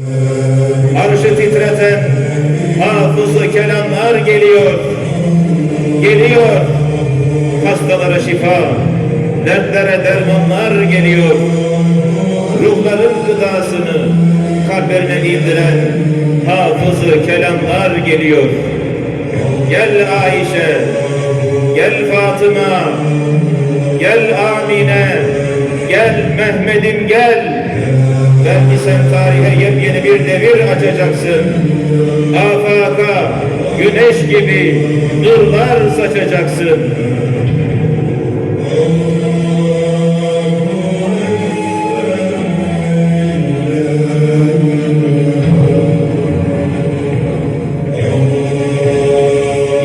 Arşı titreten hafızı kelamlar geliyor. Geliyor. Hastalara şifa, dertlere dermanlar geliyor. Ruhların gıdasını kalplerine indiren hafızı kelamlar geliyor. Gel Ayşe, gel Fatıma, gel Amine, gel Mehmet'im gel. Belki sen tarihe yepyeni bir devir açacaksın. Afaka, güneş gibi nurlar saçacaksın.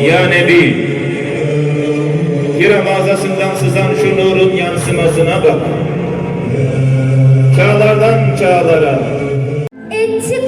Ya Nebi, Hira mağazasından sızan şu nurun yansımasına bak. ചാദര അച്ചാതരാണ്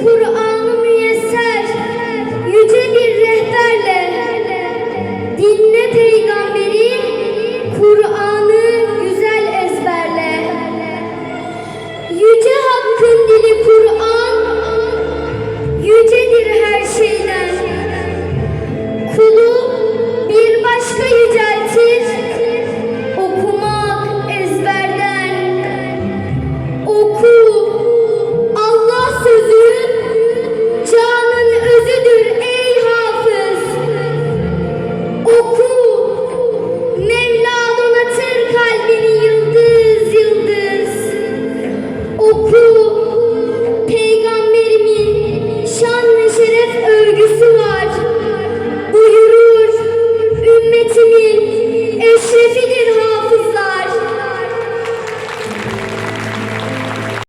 Uh!